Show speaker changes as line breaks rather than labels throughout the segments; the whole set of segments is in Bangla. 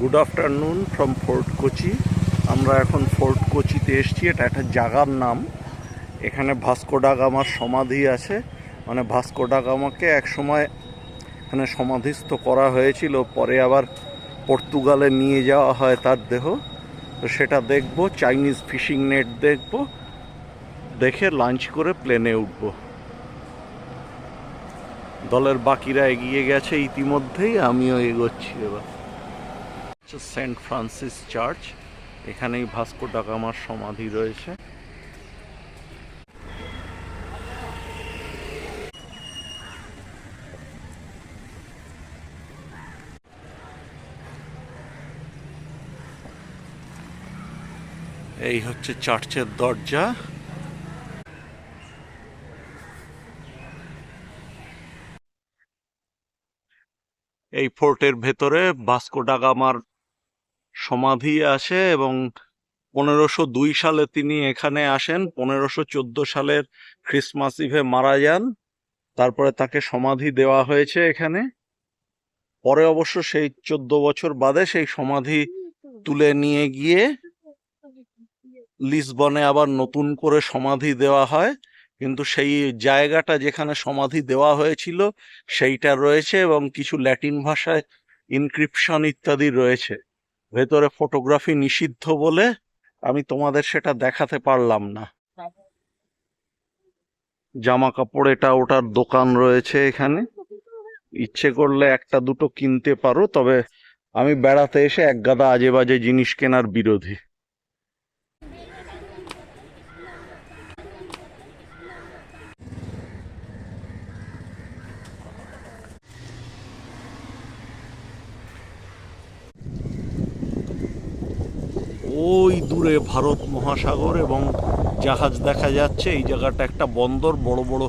Good afternoon from fort Kochi আমরা এখন ফোর্ট কোচিতে এসেছি। এটা একটা জাগার নাম। এখানে ভাস্কো ডাগামার সমাধি আছে। মানে ভাস্কো ডাগামাকে একসময় এখানে সমাধিস্থ করা হয়েছিল। পরে আবার পর্তুগালে নিয়ে যাওয়া হয় তার দেহ। তো সেটা দেখব চাইনিজ ফিশিং নেট দেখব। দেখে লাঞ্চ করে প্লেনে উঠব। দলের বাকিরা এগিয়ে গেছে। ইতিমধ্যেই আমিও এগোচ্ছি এবার। হচ্ছে সেন্ট ফ্রান্সিস চার্চ। এখানেই ভাস্কো ডাগামার সমাধি রয়েছে। এই হচ্ছে চার্চের দরজা। এই ফোর্টের ভেতরে ভাস্কো ডাগামার সমাধি আছে এবং পনেরোশো দুই সালে তিনি এখানে আসেন। পনেরোশো চোদ্দ সালের ক্রিসমাস ইভে মারা যান। তারপরে তাকে সমাধি দেওয়া হয়েছে এখানে। পরে অবশ্য সেই চোদ্দ বছর বাদে সেই সমাধি তুলে নিয়ে গিয়ে লিসবনে আবার নতুন করে সমাধি দেওয়া হয়। কিন্তু সেই জায়গাটা যেখানে সমাধি দেওয়া হয়েছিল সেইটা রয়েছে এবং কিছু ল্যাটিন ভাষায় ইনক্রিপশন ইত্যাদি রয়েছে। ভেতরে ফটোগ্রাফি নিষিদ্ধ বলে আমি তোমাদের সেটা দেখাতে পারলাম না। জামা কাপড় এটা ওটার দোকান রয়েছে এখানে। ইচ্ছে করলে একটা দুটো কিনতে পারো, তবে আমি বেড়াতে এসে এক গাদা আজে বাজে জিনিস কেনার বিরোধী। ওই দূরে ভারত মহাসাগর এবং জাহাজ দেখা যাচ্ছে। এই জায়গাটা একটা বন্দর, বড় বড়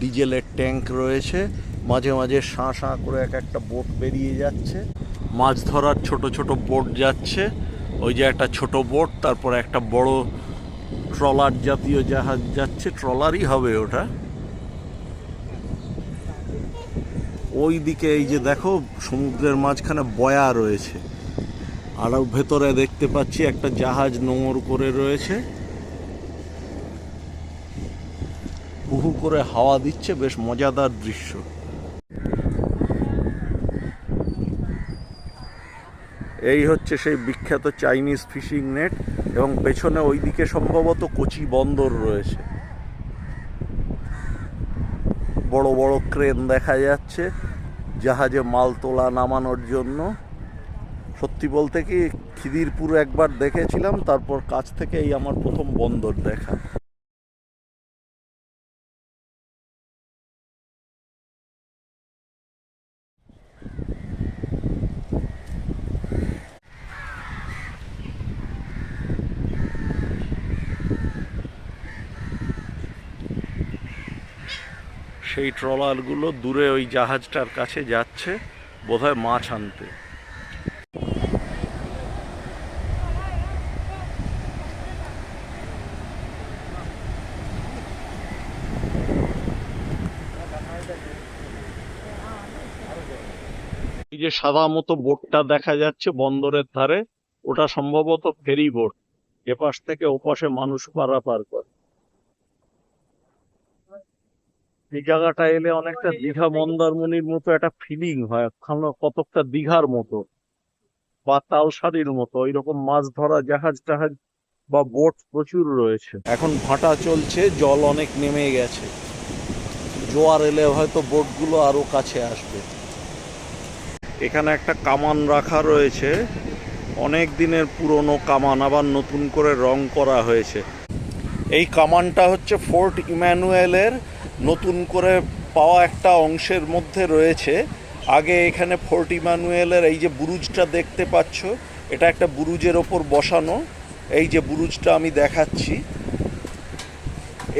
ডিজেলের ট্যাঙ্ক রয়েছে। মাঝে মাঝে শাঁ শাঁ করে এক একটা বোট বেরিয়ে যাচ্ছে। মাছ ধরার ছোট ছোট বোট যাচ্ছে। ওই যে একটা ছোট বোট, তারপর একটা বড় ট্রলার জাতীয় জাহাজ যাচ্ছে। ট্রলারই হবে ওটা। ওই দিকে এই যে দেখো, সমুদ্রের মাঝখানে বয়া রয়েছে। আর ভেতরে দেখতে পাচ্ছি একটা জাহাজ নোঙর করে রয়েছে। হুহু করে হাওয়া দিচ্ছে, বেশ মজাদার দৃশ্য। এই হচ্ছে সেই বিখ্যাত চাইনিজ ফিশিং নেট এবং পেছনে ওইদিকে সম্ভবত কোচি বন্দর রয়েছে। বড় বড় ক্রেন দেখা যাচ্ছে, জাহাজে মাল তোলা নামানোর জন্য। সত্যি বলতে কি খিদিরপুর একবার দেখেছিলাম, তারপর কাছ থেকে এই আমার প্রথম বন্দর দেখা। সেই ট্রলারগুলো দূরে ওই জাহাজটার কাছে যাচ্ছে, বোধহয় মাছ আনতে। যে সাদা মতো বোটটা দেখা যাচ্ছে বন্দরের ধারে, ওটা সম্ভবত ফেরি বোট। এপাশ থেকে ওপাশে মানুষ পারাপার করে। এই জায়গাটা এলে অনেকটা দীঘা মন্দারমণির মতো একটা ফিলিং হয় কতকটা দীঘার মতো বা তালসারির মতো ওই রকম মাছ ধরা, জাহাজ টাহাজ বা বোট প্রচুর রয়েছে। এখন ভাটা চলছে, জল অনেক নেমে গেছে। জোয়ার এলে হয়তো বোটগুলো আরও কাছে আসবে। এখানে একটা কামান রাখা রয়েছে। অনেক দিনের পুরনো কামান, আবার নতুন করে রং করা হয়েছে। এই কামানটা হচ্ছে ফোর্ট ইম্যানুয়েলের নতুন করে পাওয়া একটা অংশের মধ্যে রয়েছে। আগে এখানে ফোর্ট ইম্যানুয়েলের এই যে বুরুজটা দেখতে পাচ্ছ, এটা একটা বুরুজের ওপর বসানো। এই যে বুরুজটা আমি দেখাচ্ছি।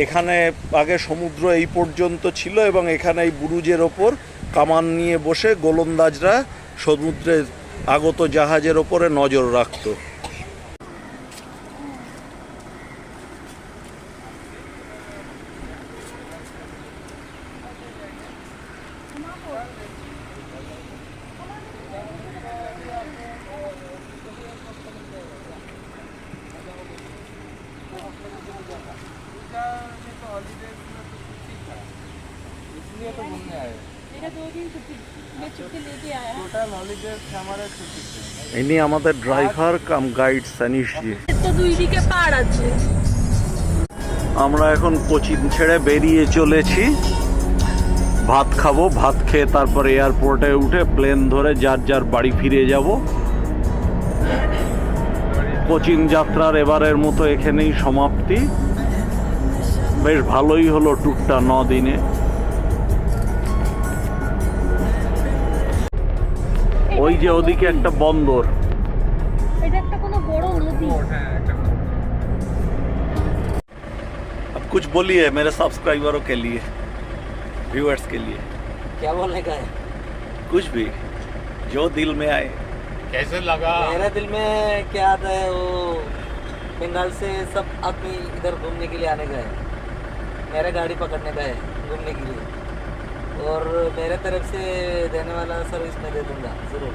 এখানে আগে সমুদ্র এই পর্যন্ত ছিল এবং এখানে এই বুরুজের ওপর কামান নিয়ে বসে গোলন্দাজরা সমুদ্রের আগত জাহাজের ওপরে নজর রাখত
Yeah.
ইনি আমাদের ড্রাইভার কাম গাইড সানিশ জি। আমরা এখন কোচিন ছেড়ে বেরিয়ে চলেছি। ভাত খাব ভাত খেয়ে তারপর এয়ারপোর্টে উঠে প্লেন ধরে যার যার বাড়ি ফিরে যাব। কোচিন যাত্রার এবারের মতো এখানেই সমাপ্তি। বেশ ভালোই হলো টুকটা ন দিনে ওই যে ওদিকে একটা বন্দর
এটা একটা কোনো বড় নদী
হ্যাঁ একটা
अब कुछ बोलिए मेरे सब्सक्राइबरों के लिए व्यूअर्स के लिए
क्या बोलने का है
कुछ भी जो दिल में आए
कैसे लगा
मेरे दिल में क्या आता है वो बंगाल से सब आदमी इधर घूमने के लिए आने का है मेरा गाड़ी पकड़ने का है घूमने के लिए और मेरे तरफ से देने वाला सर्विस मैं दे दूंगा ज़रूर।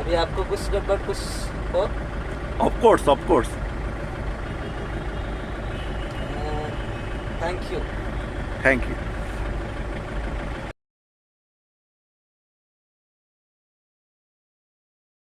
अभी आपको कुछ गड़बड़ कुछ हो?
Of course of course
thank you
thank you